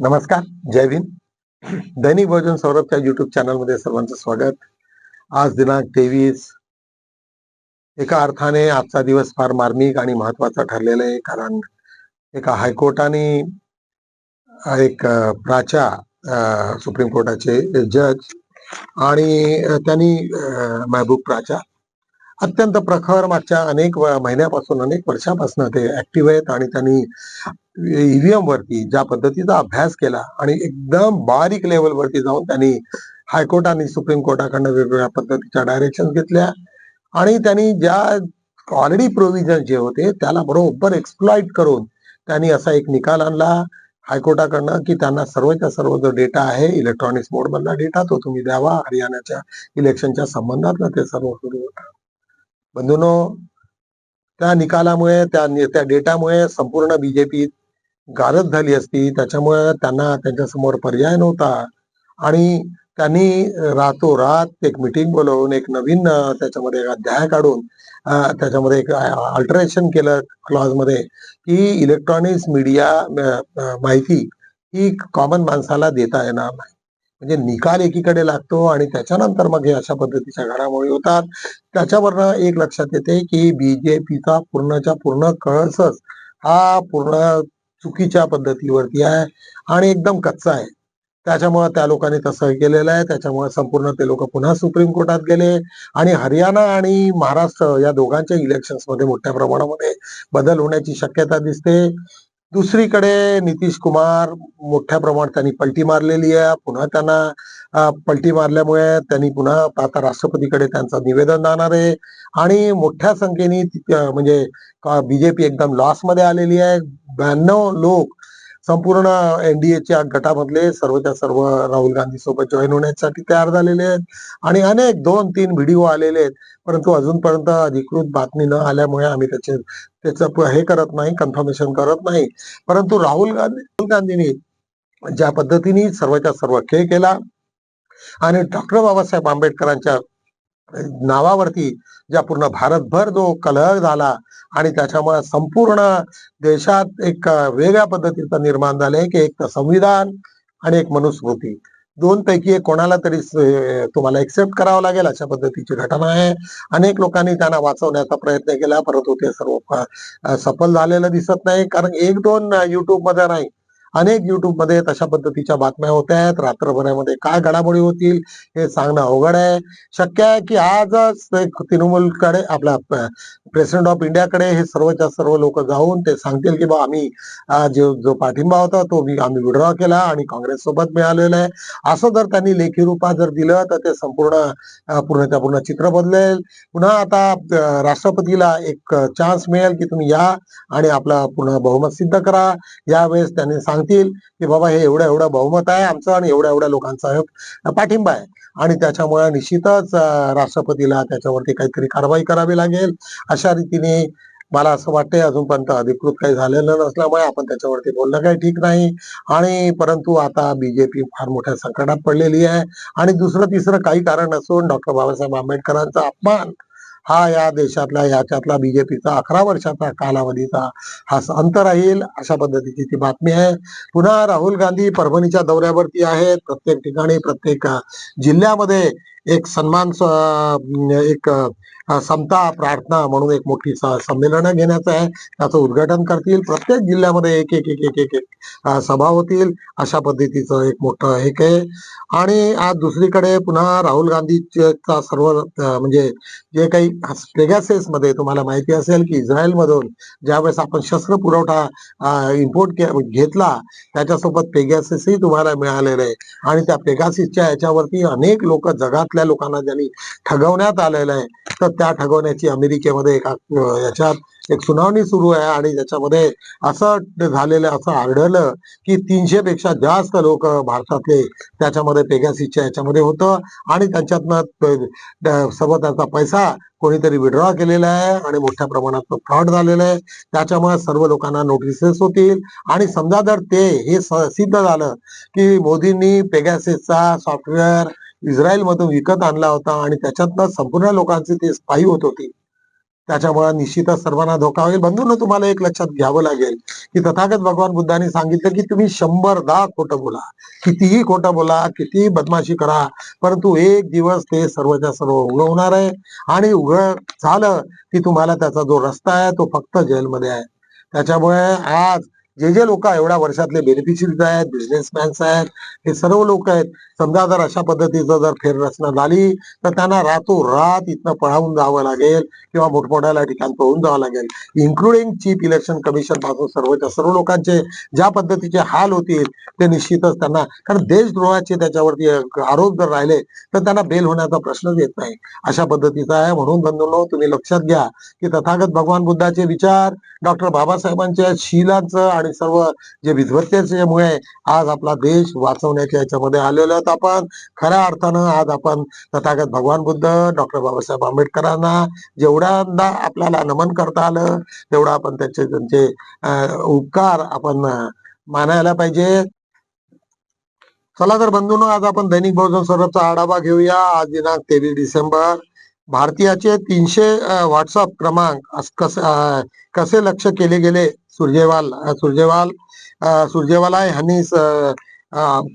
नमस्कार जय भीम. दैनिक भोजन सौरभच्या युट्यूब चॅनलमध्ये सर्वांचं स्वागत. आज दिनांक तेवीस. एका अर्थाने आजचा दिवस फार मार्मिक आणि महत्त्वाचा ठरलेला आहे कारण एका हायकोर्टाने एक प्राचा सुप्रीम कोर्टाचे जज आणि त्यांनी महबूब प्राचा अत्यंत प्रखर मागच्या अनेक महिन्यापासून अनेक वर्षापासून ते ऍक्टिव्ह आहेत आणि त्यांनी ईव्हीएम वरती ज्या पद्धतीचा अभ्यास केला आणि एकदम बारीक लेवल वरती जाऊन त्यांनी हायकोर्ट आणि सुप्रीम कोर्टाकडनं वेगवेगळ्या पद्धतीच्या डायरेक्शन घेतल्या आणि त्यांनी ज्या ऑलरेडी प्रोव्हिजन जे होते त्याला बरोबर एक्सप्लॉइट करून त्यांनी असा एक निकाल आणला हायकोर्टाकडनं की त्यांना सर्वच्या सर्व जो डेटा आहे इलेक्ट्रॉनिक्स मोड मधला डेटा तो तुम्ही द्यावा हरियाणाच्या इलेक्शनच्या संबंधात ते सर्व सुरू होतं. बंधूनो त्या निकालामुळे त्या त्या डेटामुळे संपूर्ण बीजेपी गारद झाली असती. त्याच्यामुळे त्यांना त्यांच्यासमोर पर्याय नव्हता. आणि त्यांनी रातोरात एक मिटिंग बोलवून एक नवीन त्याच्यामध्ये एक अध्याय काढून त्याच्यामध्ये एक अल्टरेशन केलं क्लॉजमध्ये की इलेक्ट्रॉनिक्स मीडिया माहिती ही कॉमन माणसाला देता येणार नाही. म्हणजे निकाल एकीकडे लागतो आणि त्याच्यानंतर मग हे अशा पद्धतीच्या घडामोडी होतात. त्याच्यावरनं एक लक्षात येते की बीजेपीचा पूर्णच्या पूर्ण कळसच हा पूर्ण चुकीच्या पद्धतीवरती आहे आणि एकदम कच्चा आहे. त्याच्यामुळे त्या लोकांनी तसं केलेलं आहे. त्याच्यामुळे संपूर्ण ते लोक पुन्हा सुप्रीम कोर्टात गेले आणि हरियाणा आणि महाराष्ट्र या दोघांच्या इलेक्शन्समध्ये मोठ्या प्रमाणामध्ये बदल होण्याची शक्यता दिसते. दुसरीकडे नितीश कुमार मोठ्या प्रमाणात त्यांनी पलटी मारलेली आहे. पुन्हा त्यांना पलटी मारल्यामुळे त्यांनी पुन्हा आता राष्ट्रपतीकडे त्यांचं निवेदन जाणार आहे. आणि मोठ्या संख्येने म्हणजे बीजेपी एकदम लॉसमध्ये आलेली आहे. ब्याण्णव लोक संपूर्ण एनडीएच्या गटामधले सर्वच्या सर्व राहुल गांधी सोबत जॉईन होण्यासाठी तयार झालेले आहेत. आणि अनेक दोन तीन व्हिडिओ आलेले आहेत. परंतु अजूनपर्यंत अधिकृत बातमी न आल्यामुळे आम्ही त्याचे त्याचं हे करत नाही कन्फर्मेशन करत नाही. परंतु राहुल गांधी राहुल गांधींनी ज्या पद्धतीने सर्वच्या सर्व खेळ केला आणि डॉक्टर बाबासाहेब आंबेडकरांच्या नावावरती ज्या पूर्ण भारतभर जो कलह झाला आणि त्याच्यामुळे संपूर्ण देशात एक वेगळ्या पद्धतीचं निर्माण झालंय की एक तर संविधान आणि एक मनुस्मृती. दोन पैकी एक कोणाला तरी तुम्हाला एक्सेप्ट करावं लागेल अशा पद्धतीची घटना आहे. अनेक लोकांनी त्यांना वाचवण्याचा प्रयत्न केला परंतु ते सर्व सफल झालेलं दिसत नाही. कारण एक दोन युट्यूबमध्ये नाही अनेक युट्यूबमध्ये तशा पद्धतीच्या बातम्या होत आहेत. रात्रभरामध्ये काय घडामोडी होतील हे सांगणं अवघड आहे. शक्य आहे की आजच तृणमूलकडे आपला प्रेसिडेंट ऑफ इंडियाकडे हे सर्वच्या सर्व लोक जाऊन ते सांगतील की बा आम्ही जो जो पाठिंबा होता तो मी आम्ही विड्रॉ केला आणि काँग्रेस सोबत मिळालेला आहे. असं जर त्यांनी लेखी रूपात जर दिलं तर ते संपूर्ण अं, पूर्णच्या पूर्ण चित्र बदलेल. पुन्हा आता राष्ट्रपतीला एक चान्स मिळेल की तुम्ही या आणि आपला पूर्ण बहुमत सिद्ध करा. यावेळेस त्यांनी सांग सांगतील की बाबा हे एवढं एवढं बहुमत आहे आमचं आणि एवढ्या एवढ्या लोकांचा पाठिंबा आहे. आणि त्याच्यामुळे निश्चितच राष्ट्रपतीला त्याच्यावरती काहीतरी कारवाई करावी लागेल. अशा रीतीने मला असं वाटतंय अजूनपर्यंत अधिकृत काही झालेलं नसल्यामुळे आपण त्याच्यावरती बोलणं काही ठीक नाही. आणि परंतु आता बीजेपी फार मोठ्या संकटात पडलेली आहे. आणि दुसरं तिसरं काही कारण नसून डॉक्टर बाबासाहेब आंबेडकरांचा अपमान हा या देशातला याच्यातला बीजेपीचा अकरा वर्षाचा कालावधीचा हा अंत राहील अशा पद्धतीची ती बातमी आहे. पुन्हा राहुल गांधी परभणीच्या दौऱ्यावरती आहेत. प्रत्येक ठिकाणी प्रत्येक जिल्ह्यामध्ये एक सन्मान एक समता प्रार्थना म्हणून एक मोठी संमेलनं घेण्याचं आहे. त्याचं उद्घाटन करतील. प्रत्येक जिल्ह्यामध्ये एक एक एक एक एक एक सभा होतील. अशा पद्धतीचं एक मोठं हे आहे आणि आज दुसरीकडे पुन्हा राहुल गांधीचा सर्व म्हणजे जे काही पेगॅसेसमध्ये तुम्हाला माहिती असेल की इस्रायल मधून ज्यावेळेस आपण शस्त्र पुरवठा इम्पोर्ट घेतला त्याच्यासोबत पेगॅसेसही तुम्हाला मिळालेलं आहे. आणि त्या पेगासिसच्या याच्यावरती अनेक लोक जगातले आपल्या लोकांना ज्यांनी ठगवण्यात आलेलं आहे तर त्या ठगवण्याची अमेरिकेमध्ये एका याच्यात एक सुनावणी सुरू आहे आणि त्याच्यामध्ये असं झालेलं असं आढळलं की तीनशे पेक्षा जास्त लोक भारतातले त्याच्यामध्ये पेगासिसच्या याच्यामध्ये होतं आणि त्यांच्यातनं सोबत त्याचा सर्व त्यांचा पैसा कोणीतरी विड्रॉ केलेला आहे आणि मोठ्या प्रमाणात फ्रॉड झालेला आहे. त्याच्यामुळे सर्व लोकांना नोटिसेस होतील आणि समजा जर ते हे सिद्ध झालं की मोदींनी पेगासिसचा सॉफ्टवेअर इस्रायलमधून विकत आणला होता आणि त्याच्यातनं संपूर्ण लोकांची ते स्थायी होत होती. त्याच्यामुळे निश्चितच सर्वांना धोका होईल. बंधून तुम्हाला एक लक्षात घ्यावं लागेल की तथागत भगवान बुद्धांनी सांगितलं की तुम्ही शंभरदा खोटं बोला. कितीही खोटं बोला कितीही बदमाशी करा परंतु एक दिवस ते सर्वच्या सर्व उगवणार आहे. आणि उघड झालं की तुम्हाला त्याचा जो रस्ता आहे तो फक्त जेलमध्ये आहे. त्याच्यामुळे आज जे जे लोक एवढ्या वर्षातले बेनिफिशरीज आहेत बिझनेसमॅन्स आहेत हे सर्व लोक आहेत. समजा जर अशा पद्धतीचं जर फेररचना झाली तर त्यांना रातोरात इथनं पळावून जावं लागेल किंवा मोठमोठ्या ठिकाण पळून जावं लागेल. इन्क्लुडिंग चीफ इलेक्शन कमिशनपासून सर्वच्या सर्व लोकांचे ज्या पद्धतीचे हाल होतील ते निश्चितच त्यांना कारण देशद्रोहाचे त्याच्यावरती आरोप जर राहिले तर त्यांना बेल होण्याचा प्रश्नच येत नाही. अशा पद्धतीचा आहे. म्हणून बंधूंनो तुम्ही लक्षात घ्या की तथागत भगवान बुद्धाचे विचार डॉक्टर बाबासाहेबांच्या शीलाचं आणि सर्व जे विद्वत्तेमुळे आज आपला देश वाचवण्याच्या याच्यामध्ये आलेलो आहोत आपण. खऱ्या अर्थानं आज आपण तथागत भगवान बुद्ध डॉक्टर बाबासाहेब आंबेडकरांना जेवढ्यांदा आपल्याला नमन करता आलं तेवढा आपण त्याचे त्यांचे उपकार आपण मानायला पाहिजे. चला तर बंधून आज आपण दैनिक बहुजन स्वरूपचा आढावा घेऊया. आज दिनांक तेवीस डिसेंबर. भारतीयाचे तीनशे व्हॉट्सअप क्रमांक कसे कसे लक्ष केले गेले? सुरजेवाल सुरजेवाल सुरजेवाला यांनी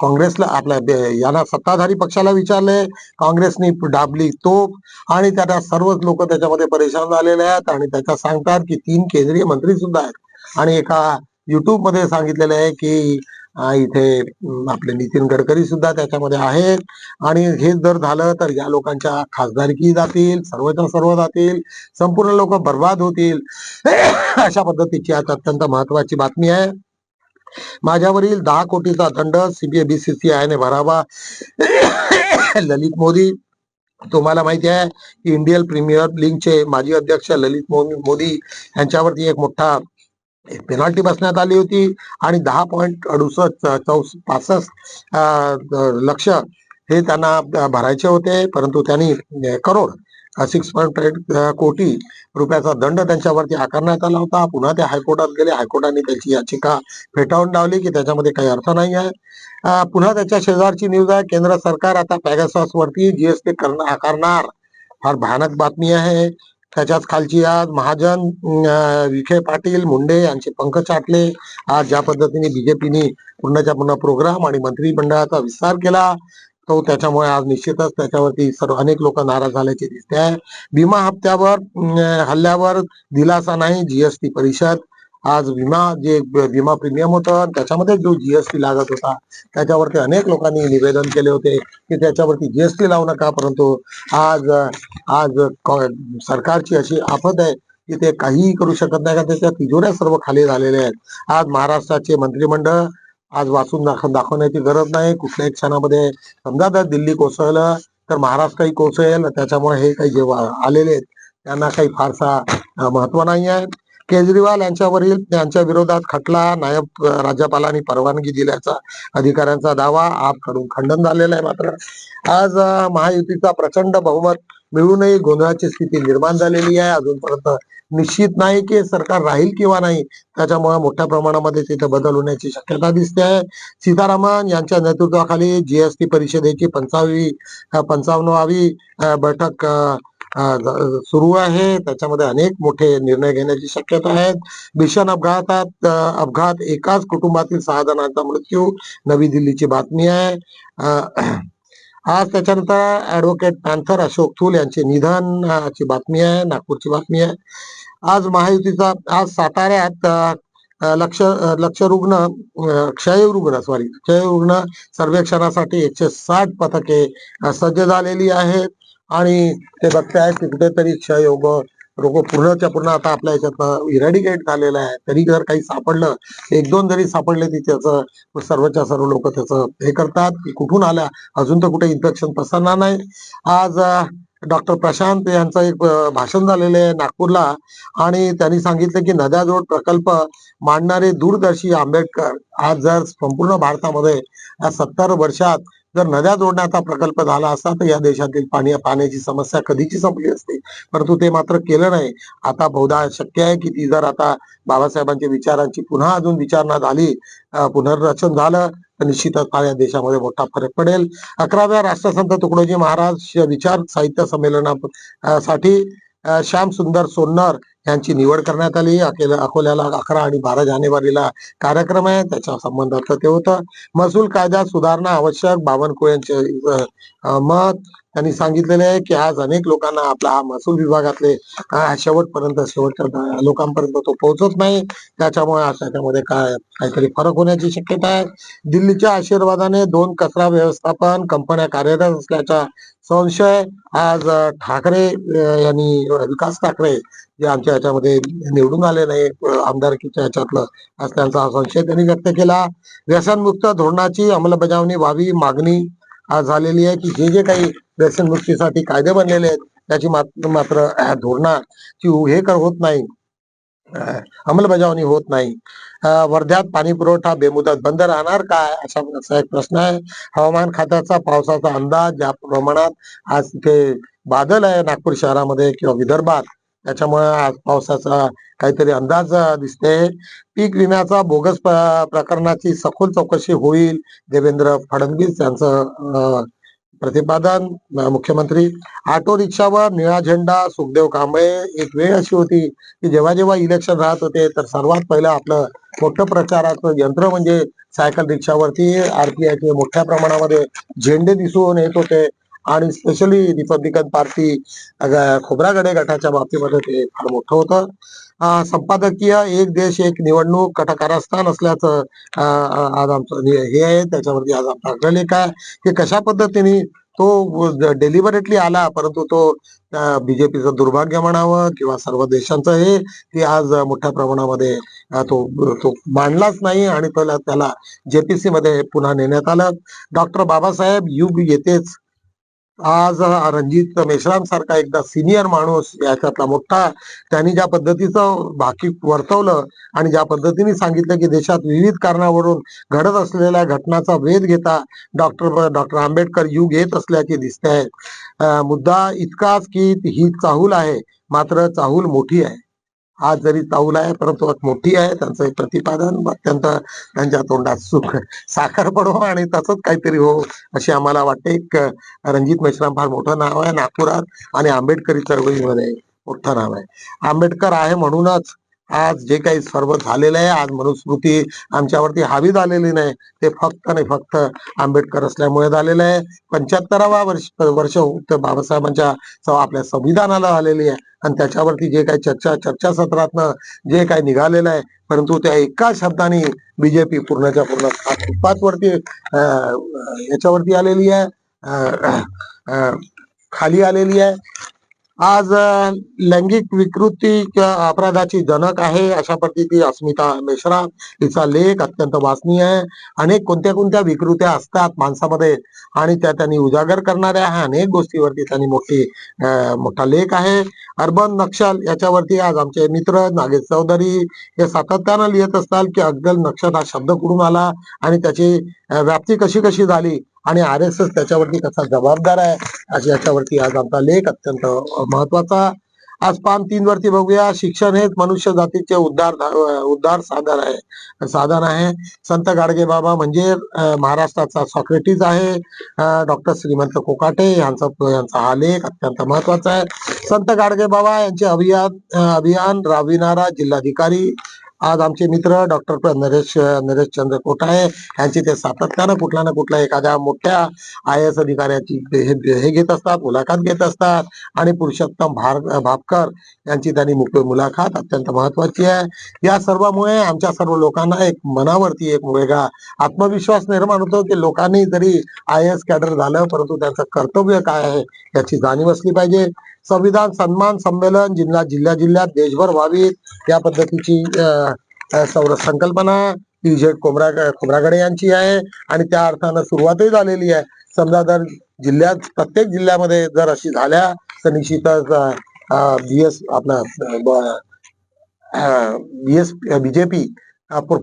काँग्रेसला आपल्या यांना सत्ताधारी पक्षाला विचारले. काँग्रेसनी डाबली तोप आणि त्याला सर्वच लोक त्याच्यामध्ये परेशान झालेले आहेत आणि त्याच्यात सांगतात की तीन केंद्रीय मंत्री सुद्धा आहेत. आणि एका युट्यूबमध्ये सांगितलेलं आहे की इथे आपले नितीन गडकरी सुद्धा त्याच्यामध्ये आहेत. आणि हे जर झालं तर या लोकांच्या खासदारकी जातील सर्वच्या सर्व जातील संपूर्ण लोक बर्बाद होतील. अशा पद्धतीची आज अत्यंत महत्वाची बातमी आहे. माझ्यावरील दहा कोटीचा दंड सीबीआय बीसीसीआयने भरावा. ललित मोदी तुम्हाला माहिती आहे की इंडियन प्रीमियर लीगचे माजी अध्यक्ष ललित मोदी यांच्यावरती एक मोठा पेनाल्टी बसण्यात आली होती आणि दहा पॉईंट अडुसष्ट चौस पासष्ट लक्ष हे त्यांना भरायचे होते. परंतु त्यांनी करोड सिक्स पॉईंट कोटी रुपयाचा दंड त्यांच्यावरती आकारण्यात आला होता. पुन्हा ते हायकोर्टात गेले. हायकोर्टाने त्याची याचिका फेटाळून लावली की त्याच्यामध्ये काही अर्थ नाही आहे. पुन्हा त्याच्या शेजारची न्यूज आहे. केंद्र सरकार आता पॅगासॉस वरती जीएसटी आकारणार फार भयानक बातमी आहे. त्याच्याच खालची आज महाजन विखे पाटील मुंडे यांचे पंकज चाटले. आज ज्या पद्धतीने बीजेपीने पूर्णच्या पूर्ण प्रोग्राम आणि मंत्रिमंडळाचा विस्तार केला तो त्याच्यामुळे आज निश्चितच त्याच्यावरती सर्व अनेक लोक नाराज झाल्याचे दिसते आहे विमा हप्त्यावर हल्ल्यावर दिलासा नाही जीएसटी परिषद. आज विमा जे विमा प्रीमियम होतं त्याच्यामध्ये जो जीएसटी लागत होता त्याच्यावरती अनेक लोकांनी निवेदन केले होते की त्याच्यावरती जीएसटी लावू नका परंतु आज आज सरकारची अशी आफत आहे की ते काहीही करू शकत नाही का त्याच्या तिजोऱ्या सर्व खाली झालेल्या आहेत. आज महाराष्ट्राचे मंत्रिमंडळ आज वाचून दाखवण्याची गरज नाही कुठल्याही क्षणामध्ये समजा जर दिल्ली कोसळलं तर महाराष्ट्रही कोसळेल त्याच्यामुळे हे काही जे आलेले आहेत त्यांना काही फारसा महत्त्व नाही आहे. केजरीवाल यांच्यावरील यांच्या विरोधात खटला नायब राज्यपालांनी परवानगी दिल्याचा अधिकाऱ्यांचा दावा आपकडून खंडन झालेला आहे मात्र. आज महायुतीचा प्रचंड बहुमत मिळूनही गोंधळाची स्थिती निर्माण झालेली आहे. अजूनपर्यंत निश्चित नाही की सरकार राहील किंवा नाही त्याच्यामुळे मोठ्या प्रमाणामध्ये तिथे बदल होण्याची शक्यता दिसते आहे. सीतारामन यांच्या नेतृत्वाखाली जीएसटी परिषदेची पंचावी पंचावन्नवावी बैठक सुरू आहे. त्याच्यामध्ये अनेक मोठे निर्णय घेण्याची शक्यता आहे. भीषण अपघातात अपघात एकाच कुटुंबातील सहा जणांचा मृत्यू. नवी दिल्लीची बातमी आहे. आज त्याच्यानंतर ऍडव्होकेट पॅन्थर अशोक थूल यांचे निधन ची बातमी आहे नागपूरची बातमी आहे. आज महायुतीचा आज साताऱ्यात लक्ष लक्ष रुग्ण क्षय रुग्ण सॉरी क्षय रुग्ण सर्वेक्षणासाठी एकशे साठ पथके सज्ज झालेली आहेत. आणि ते बघतायत की कुठेतरी क्षयोग रोग पूर्णच्या पूर्ण आता आपल्या याच्यात इरॅडिकेट झालेला आहे. तरी जर काही सापडलं एक दोन जरी सापडले ती त्याचं सर्वच्या सर्व लोक त्याचं हे करतात. की कुठून आल्या? अजून तर कुठे इन्फेक्शन पसरणार नाही. आज डॉक्टर प्रशांत यांचं एक भाषण झालेलं आहे नागपूरला आणि त्यांनी सांगितलं की नद्याजोड प्रकल्प मांडणारे दूरदर्शी आंबेडकर आज जर संपूर्ण भारतामध्ये सत्तर वर्षात जर नद्या जोडण्याचा प्रकल्प झाला असता तर या देशातील पाणी पाण्याची समस्या कधीची संपली असती? परंतु ते मात्र केलं नाही. आता बहुधा शक्य आहे की ती जर आता बाबासाहेबांच्या विचारांची पुन्हा अजून विचारणा झाली पुनर्रचन झालं तर निश्चितच हा या देशामध्ये मोठा फरक पडेल. अकराव्या राष्ट्रसंत तुकडोजी महाराज विचार साहित्य संमेलना साठी श्याम सुंदर सोन्नर यांची निवड करण्यात आली. अकेला अकोल्याला अकरा आणि बारा जानेवारीला कार्यक्रम आहे. त्याच्या संबंधात ते होतं. महसूल कायद्यात सुधारणा आवश्यक बावनकुळे यांचे मत. त्यांनी सांगितलेले आहे की आज अनेक लोकांना आपला हा महसूल विभागातले शेवटपर्यंत शेवटच्या लोकांपर्यंत तो पोहोचत नाही. त्याच्यामुळे त्याच्यामध्ये काय काहीतरी फरक होण्याची शक्यता आहे. दिल्लीच्या आशीर्वादाने दोन कचरा व्यवस्थापन कंपन्या कार्यरत असल्याच्या संशय आज ठाकरे यांनी विकास ठाकरे जे आमच्या याच्यामध्ये निवडून आले नाही आमदारकीच्या याच्यातलं आज त्यांचा संशय त्यांनी व्यक्त केला. व्यसनमुक्त धोरणाची अंमलबजावणी व्हावी मागणी आज झालेली आहे की जे जे काही व्यसनमुक्तीसाठी कायदे बनलेले आहेत त्याची मात्र मात्र धोरणाची हे कर होत नाही. अंमलबजावणी होत नाही. वर्ध्यात पाणी पुरवठा बेमुदत बंद राहणार काय? असा असा एक प्रश्न आहे. हवामान खात्याचा पावसाचा अंदाज ज्या प्रमाणात आज ते बादल आहे नागपूर शहरामध्ये किंवा विदर्भात त्याच्यामुळे आज पावसाचा काहीतरी अंदाज दिसते. पीक विम्याचा बोगस प्रकरणाची सखोल चौकशी होईल. देवेंद्र फडणवीस यांचं प्रतिपादन मुख्यमंत्री. ऑटो रिक्षावर निळा झेंडा सुखदेव कांबळे. एक वेळ अशी होती की जेव्हा जेव्हा इलेक्शन राहत होते तर सर्वात पहिलं आपलं मोठं प्रचाराचं यंत्र म्हणजे सायकल रिक्षावरती आरपीआयचे मोठ्या प्रमाणामध्ये झेंडे दिसून येत होते. आणि स्पेशली रिपब्लिकन पार्टी खोब्रागडे गटाच्या बाबतीमध्ये ते फार मोठं होतं. संपादकीय एक देश एक निवडणूक कटकारस्थान असल्याचं आज आमचं हे आहे. त्याच्यावरती आज आमचा अग्रलेख आहे की कशा पद्धतीने तो डेलिव्हरेटली आला परंतु तो बीजेपीचं दुर्भाग्य म्हणावं किंवा सर्व देशांचं हे की आज मोठ्या प्रमाणामध्ये तो तो मांडलाच नाही आणि त्याला त्याला जेपीसी मध्ये पुन्हा नेण्यात आलं. डॉक्टर बाबासाहेब युग येतेच. आज रणजित मेश्रांसारखा एकदा सिनियर माणूस याच्यातला मोठा त्यांनी ज्या पद्धतीचं भाकी वर्तवलं आणि ज्या पद्धतीने सांगितलं की देशात विविध कारणावरून घडत असलेल्या घटनाचा वेध घेता डॉक्टर डॉक्टर आंबेडकर युग येत असल्याचे दिसते आहे मुद्दा इतकाच की ही चाहूल आहे मात्र चाहूल मोठी आहे. आज जरी चाऊल आहे परंतु मोठी आहे त्यांचं एक प्रतिपादन अत्यंत त्यांच्या तोंडात सुख साखर पडो आणि तसंच काहीतरी हो अशी आम्हाला वाटते. एक रणजित मेश्राम फार मोठं नाव आहे नागपुरात आणि आंबेडकरी चळवळीमध्ये मोठं नाव आहे. आंबेडकर आहे म्हणूनच आज जे काही सर्व झालेलं आहे आज मनुस्मृती आमच्यावरती हावी झालेली नाही ते फक्त आणि फक्त आंबेडकर असल्यामुळे झालेलं आहे. पंच्याहत्तरावा वर्ष वर्ष बाबासाहेबांच्या आपल्या संविधानाला आलेली आहे आणि त्याच्यावरती जे काही चर्चा चर्चासत्रातनं जे काही निघालेलं आहे परंतु त्या एका शब्दाने बीजेपी पूर्णच्या पूर्ण फुटपाथ वरती याच्यावरती आलेली आहे खाली आलेली आहे. आज लैंगिक विकृती अपराधाची जनक आहे अशा पद्धती अस्मिता मेश्राम तिचा लेख अत्यंत वाचनीय आहे. अनेक कोणत्या कोणत्या विकृत्या असतात माणसामध्ये आणि त्या त्यांनी उजागर करणाऱ्या ह्या अनेक गोष्टीवरती त्यांनी मोठी मोठा लेख आहे. अर्बन नक्षल याच्यावरती आज आमचे मित्र नागेश चौधरी हे सातत्यानं लिहित असतात की अग्गल नक्षल हा शब्द कुठून आला आणि त्याची व्याप्ती कशी कशी झाली आणि आर एस एस त्याच्यावरती कसा जबाबदार आहे. अशी याच्यावरती आज आमचा लेख अत्यंत महत्त्वाचा. आज पान तीन वरती बघूया. शिक्षण हेच मनुष्य जातीचे उद्धार उद्धार साधन आहे. साधन आहे. संत गाडगे बाबा म्हणजे महाराष्ट्राचा सॉक्रेटिस आहे. डॉक्टर श्रीमंत कोकाटे यांचा यांचा हा लेख अत्यंत महत्त्वाचा आहे. संत गाडगे बाबा यांचे अभियान अभियान राबविणारा जिल्हाधिकारी आज आमचे मित्र डॉक्टर नरेश नरेश चंद्र कोठाळे यांची ते सातत्यानं कुठला ना कुठल्या एखाद्या मोठ्या आय एस अधिकाऱ्याची हे घेत असतात मुलाखत घेत असतात. आणि पुरुषोत्तम भार भापकर यांची त्यांनी मुख्य मुलाखत अत्यंत महत्वाची आहे. या सर्वामुळे आमच्या सर्व लोकांना एक मनावरती एक वेगळा आत्मविश्वास निर्माण होतो की लोकांनी जरी आय एस कॅडर झालं परंतु त्यांचं कर्तव्य काय आहे याची जाणीव असली पाहिजे. संविधान सन्मान संमेलन जिल्हा जिल्ह्या जिल्ह्यात देशभर व्हावीत या पद्धतीची संकल्पना टी जे कोमरा खोब्रागडे यांची आहे आणि त्या अर्थानं सुरुवातही झालेली आहे समजा जर जिल्ह्यात प्रत्येक जिल्ह्यामध्ये जर अशी झाल्या तर निश्चितच बी एस आपला बी एस बीजेपी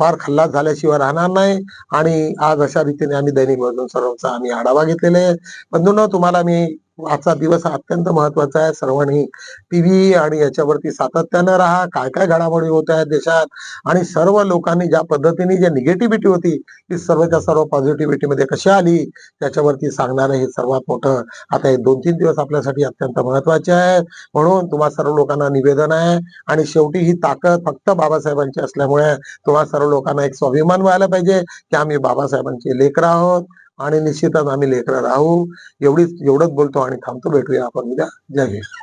फार खल्लास झाल्याशिवाय राहणार नाही आणि आज अशा रीतीने आम्ही दैनिक भोजन सर्वचा आम्ही आढावा घेतलेला आहे. बंधूंना तुम्हाला मी आजचा दिवस हा अत्यंत महत्त्वाचा आहे. सर्वांनी टीव्ही आणि याच्यावरती सातत्यानं राहा. काय काय घडामोडी होत आहेत देशात? आणि सर्व लोकांनी ज्या पद्धतीने जी निगेटिव्हिटी होती ती सर्वच्या सर्व पॉझिटिव्हिटी मध्ये कशी आली? त्याच्यावरती सांगणारं हे सर्वात मोठं आता हे दोन तीन दिवस आपल्यासाठी अत्यंत महत्त्वाचे आहे म्हणून तुम्हा सर्व लोकांना निवेदन आहे. आणि शेवटी ही ताकद फक्त बाबासाहेबांची असल्यामुळे तुम्हा सर्व लोकांना एक स्वाभिमान व्हायला पाहिजे की आम्ही बाबासाहेबांचे लेकर आहोत. आणि निश्चितच आम्ही लेकर राहू. एवढीच एवढंच बोलतो आणि थांबतो. भेटूया आपण उद्या. जय हिंद.